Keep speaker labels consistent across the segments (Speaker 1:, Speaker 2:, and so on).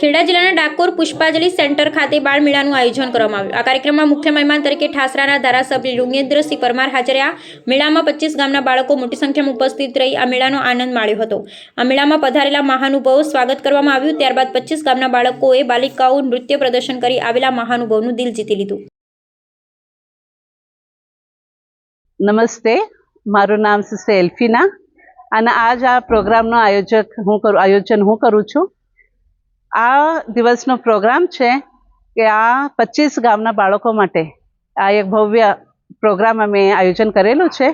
Speaker 1: ખેડા જિલ્લાના ડાકોર પુષ્પાંજલિ સેન્ટર ખાતે બાળ મેળાનું આયોજન કરવામાં આવ્યું. આ કાર્યક્રમમાં મુખ્ય મહેમાન તરીકે ઠાસરાના ધારાસભ્ય લુંગેન્દ્રસિંહ પરમાર હાજર મેળામાં પચીસ ગામના બાળકો મોટી સંખ્યામાં ઉપસ્થિત રહી આ મેળાનો આનંદ માણ્યો હતો. આ મેળામાં પધારેલા મહાનુભાવો સ્વાગત કરવામાં આવ્યું. ત્યારબાદ પચીસ ગામના બાળકોએ બાલિકાઓ નૃત્ય પ્રદર્શન કરી આવેલા મહાનુભાવનું દિલ જીતી લીધું.
Speaker 2: નમસ્તે. મારું નામ સિસ્ટર સેલ્ફીના. અને આજ આ પ્રોગ્રામનો આયોજક હું કરું, આયોજન હું કરું છું. આ દિવસનો પ્રોગ્રામ છે કે આ પચીસ ગામના બાળકો માટે આ એક ભવ્ય પ્રોગ્રામ અમે આયોજન કરેલું છે.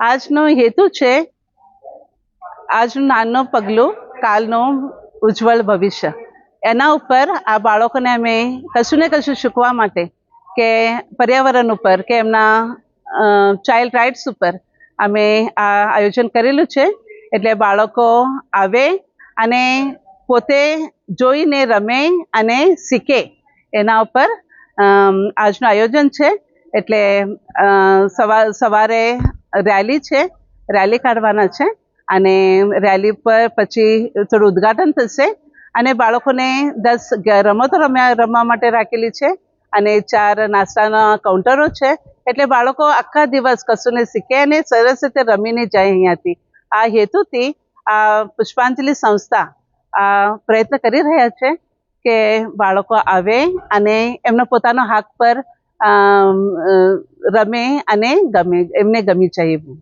Speaker 2: આજનો હેતુ છે આજનું નાનું પગલું કાલનું ઉજ્જવળ ભવિષ્ય. એના ઉપર આ બાળકોને અમે કશું ને કશું શીખવા માટે કે પર્યાવરણ ઉપર કે એમના ચાઇલ્ડ રાઇટ્સ ઉપર અમે આ આયોજન કરેલું છે. એટલે બાળકો આવે અને પોતે જોઈને રમે અને શીખે. એના ઉપર આજનું આયોજન છે. એટલે સવારે રેલી છે. રેલી કાઢવાના છે. અને રેલી પર પછી થોડું ઉદ્ઘાટન થશે. અને બાળકોને દસ રમતો રમ્યા, રમવા માટે રાખેલી છે. અને ચાર નાસ્તાના કાઉન્ટરો છે. એટલે બાળકો આખા દિવસ કશું ને શીખે અને સરસ રીતે રમીને જાય અહીંયાથી. આ હેતુથી આ પુષ્પાંજલિ સંસ્થા પ્રયત્ન કરી રહ્યા છે કે બાળકો આવે અને એમનો પોતાનો હાક પર રમે અને ગમે, એમને ગમી જાય એવું.